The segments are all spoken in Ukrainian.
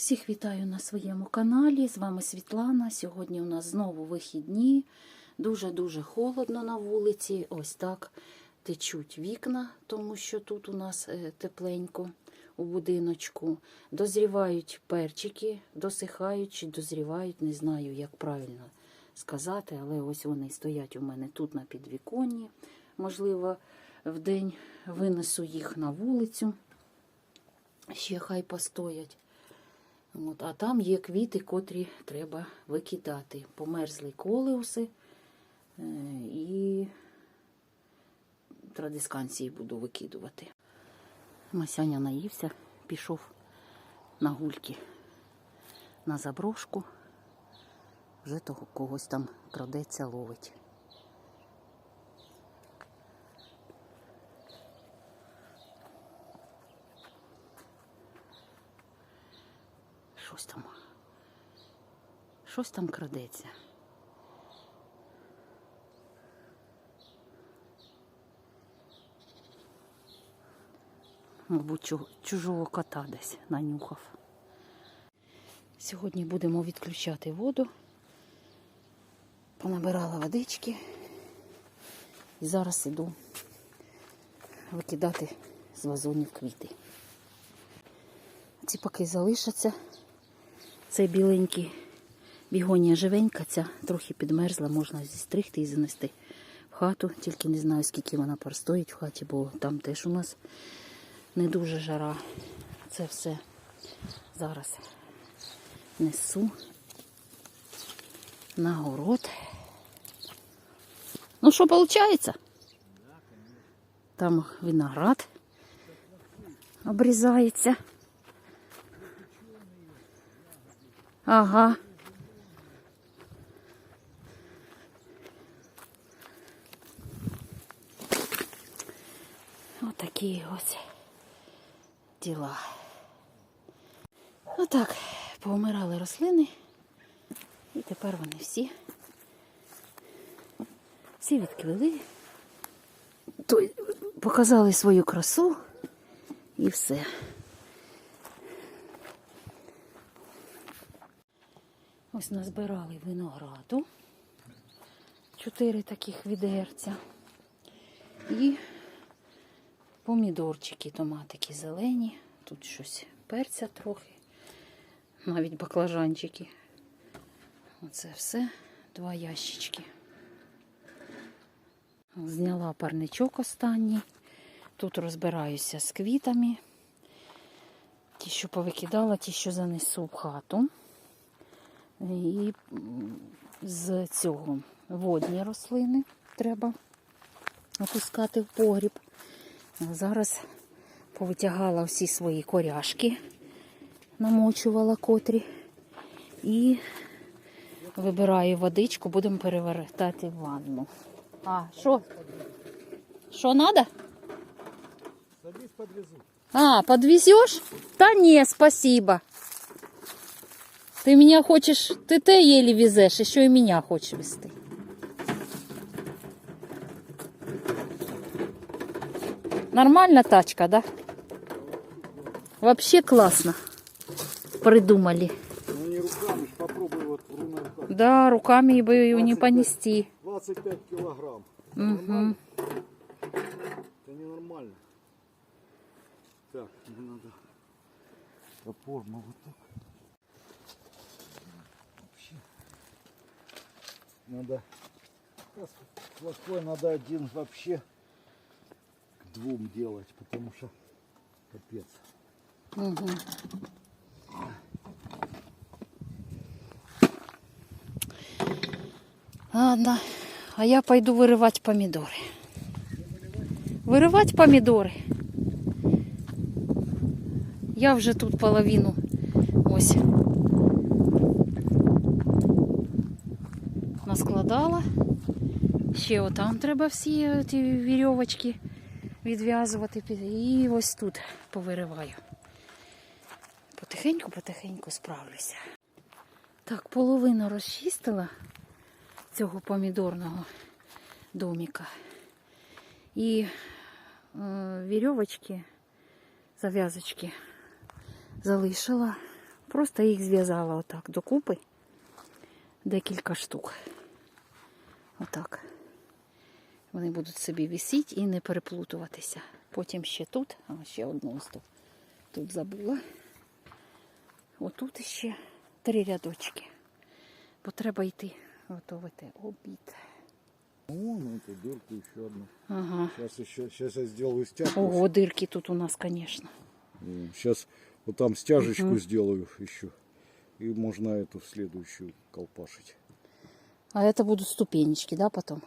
Всіх вітаю на своєму каналі. З вами Світлана. Сьогодні у нас знову вихідні. Дуже-дуже холодно на вулиці. Ось так течуть вікна, тому що тут у нас е, тепленько у будиночку. Дозрівають перчики, досихають чи дозрівають, не знаю, як правильно сказати, але ось вони стоять у мене тут на підвіконні. Можливо, вдень винесу їх на вулицю. Ще хай постоять. От, а там є квіти, котрі треба викидати. Померзли колеуси е, і традисканції буду викидувати. Масяня наївся, пішов на гульки на заброшку. Вже того когось там крадеться, ловить. Щось там. Щось там крадеться. Мабуть, чужого кота десь нанюхав. Сьогодні будемо відключати воду. Понабирала водички. І зараз іду викидати з вазонів квіти. Ці поки залишаться. Цей біленький бігонія живенька, ця трохи підмерзла, можна зістригти і занести в хату. Тільки не знаю, скільки вона простоїть в хаті, бо там теж у нас не дуже жара. Це все зараз несу на город. Ну що виходить? Там виноград обрізається. Ага. Отакі ось діла. Отак, повмирали рослини. І тепер вони всі. Всі відквіли. Показали свою красу і все. Ось назбирали винограду. Чотири таких відерця. І помідорчики, томатики зелені. Тут щось перця трохи. Навіть баклажанчики. Оце все. Два ящички. Зняла парничок останній. Тут розбираюся з квітами. Ті, що повикидала, ті, що занесу в хату. І з цього водні рослини треба опускати в погріб. Зараз повитягала всі свої коряшки, намочувала котрі. І вибираю водичку, будемо перевертати в ванну. А, що? Що треба? Садись, подвезу. А, подвезешь? Та не, спасибо. Ты меня хочешь, ты те еле везешь, еще и меня хочешь, хочеш везти. Нормальна тачка, да? Вообще классно. Придумали. Ну не руками, попробуй вот руками. Да, руками бы 25, не понести. 25 килограмм. Угу. Это ненормально. Так, мне надо топор, молоток. Надо плохой надо один вообще к двум делать, потому что капец. Мгм. Ладно, а я пойду вырывать помидоры. Вырывать помидоры. Я вже тут половину ось Ще отам треба всі ті вірьовочки відв'язувати. І ось тут повириваю. Потихеньку-потихеньку справлюся. Так, половину розчистила цього помідорного доміка. І е, вірьовочки, зав'язочки залишила Просто їх зв'язала отак докупи. Декілька штук. Отак. Вони будуть собі висіти і не переплутуватися. Потім ще тут, а ще одну ось тут. Тут забула. Отут ще три рядочки. Бо треба йти готувати обід. Вон эту дырку еще одну. Ага. Сейчас еще, сейчас я сделаю стяжку. Ого, дирки тут у нас, звісно. Сейчас вот там стяжечку сделаю еще. И можно эту в следующую колпашить. А это будут ступенечки, да, потом?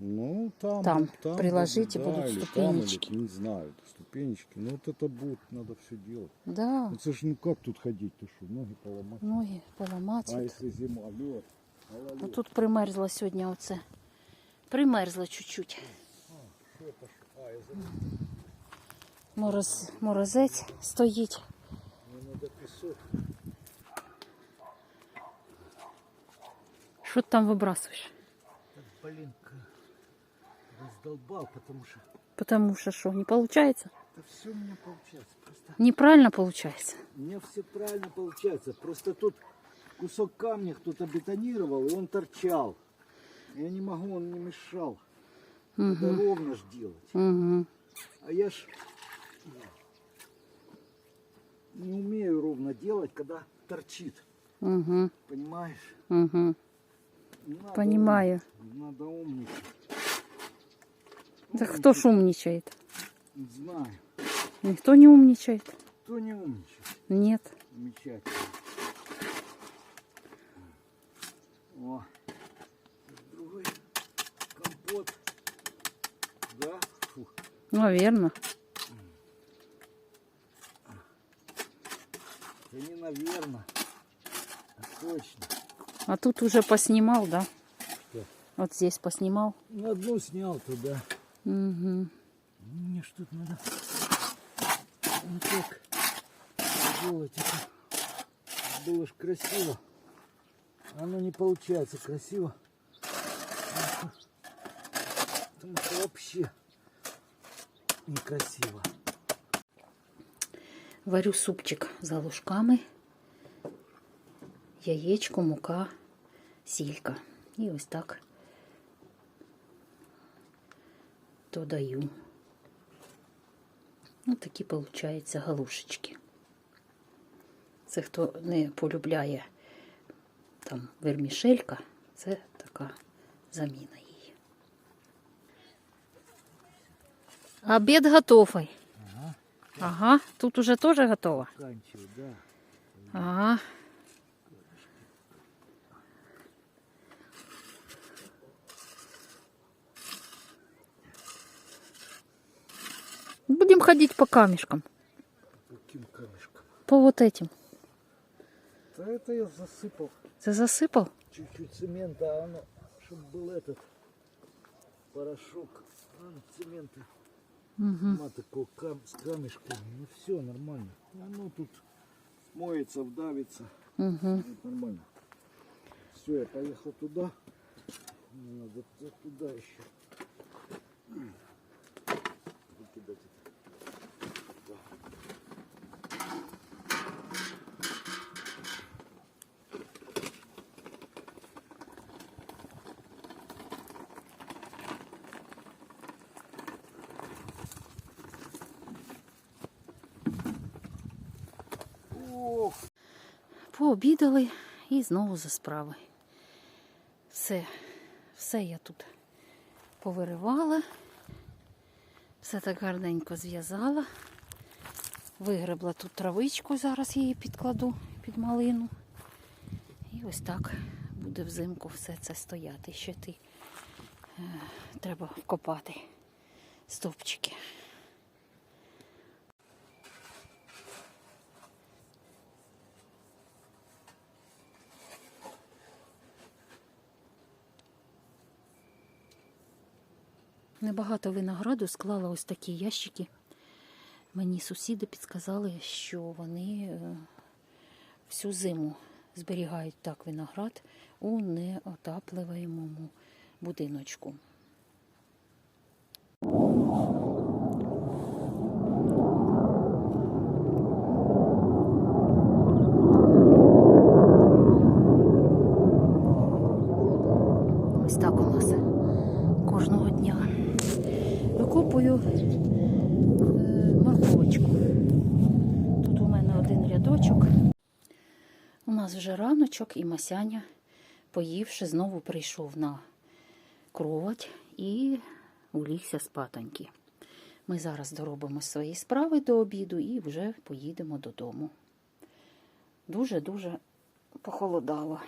Ну, там, Там приложить и да, будут или там, ступенечки. или, не знаю, ступенечки. Ну, вот это будет, надо все делать. Да. Ну, это ж, ну как тут ходить, ты что, ноги поломать? Ноги поламати. А если зима, лед, Ну, тут примерзла сьогодні оце. Примерзла чуть-чуть. Мороз, морозець стоїть. мне надо песок. Що ти там вибрасуєш? Блин, раздолбал, потому что Потому що що, не виходить? это все у меня получается. Просто Неправильно виходить. у меня все правильно получается. Просто тут кусок камня кто-то бетонировал, и он торчал. Я не могу, он не мешал. Надо ровно ж делать. Угу. А я ж не умею ровно делать, когда торчит. Угу. Понимаешь? Угу. Надо Понимаю. ум- Надо умничать. Да хто ж умничает? Не знаю. Никто не умничает. Кто не умничает? Нет. Замечательно. О, другой компот. Да? Фу. Наверно. Да не наверно. А точно. А тут уже поснимал, да? Что? Вот здесь поснимал. Ну, одну снял туда. Угу. Мне ж тут надо вот так делать это. Было ж красиво. Оно не получается красиво. Потому что- Потому что вообще некрасиво. Варю супчик за ложками. Яєчко, мука, сілька. І ось так Додаю. Ось такі, виходять, галушечки. Це хто не полюбляє там вермішелька, це така заміна її. Обід готовий. Ага, ага. тут уже теж готово. Ага. Будем ходить по камешкам. Каким камешком. По вот этим. Да это я засыпал Ты засыпал? чуть-чуть цемента, а оно, чтобы был этот порошок а, цемента. Угу. Такого кам с камешками. Ну все нормально. Оно тут смоется, вдавится. Угу. Это нормально. Все, я поехал туда. Мне надо туда еще. Выкидать это. Пообідали і знову за справи. Все, все я тут повиривала. Все так гарненько зв'язала. Вигребла тут травичку, зараз її підкладу під малину. І ось так буде взимку все це стояти. Ще ти е, треба вкопати стовпчики. Небагато винограду склала ось такі ящики. Мені сусіди підказали, що вони е, всю зиму зберігають так виноград у неотапливаємому будиночку. Нас вже раночок, і Масяня, поївши, знову прийшов на кровать і улігся спатоньки. Ми зараз доробимо свої справи до обіду і вже поїдемо додому. Дуже-дуже похолодало.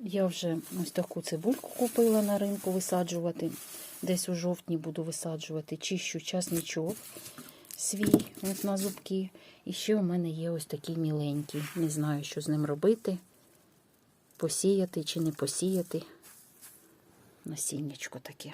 Я вже ось таку цибульку купила на ринку висаджувати. Десь у жовтні буду висаджувати. Чищу часничок свій от на зубки. І ще у мене є ось такий міленький. Не знаю, що з ним робити. Посіяти чи не посіяти. Насіннячко таке.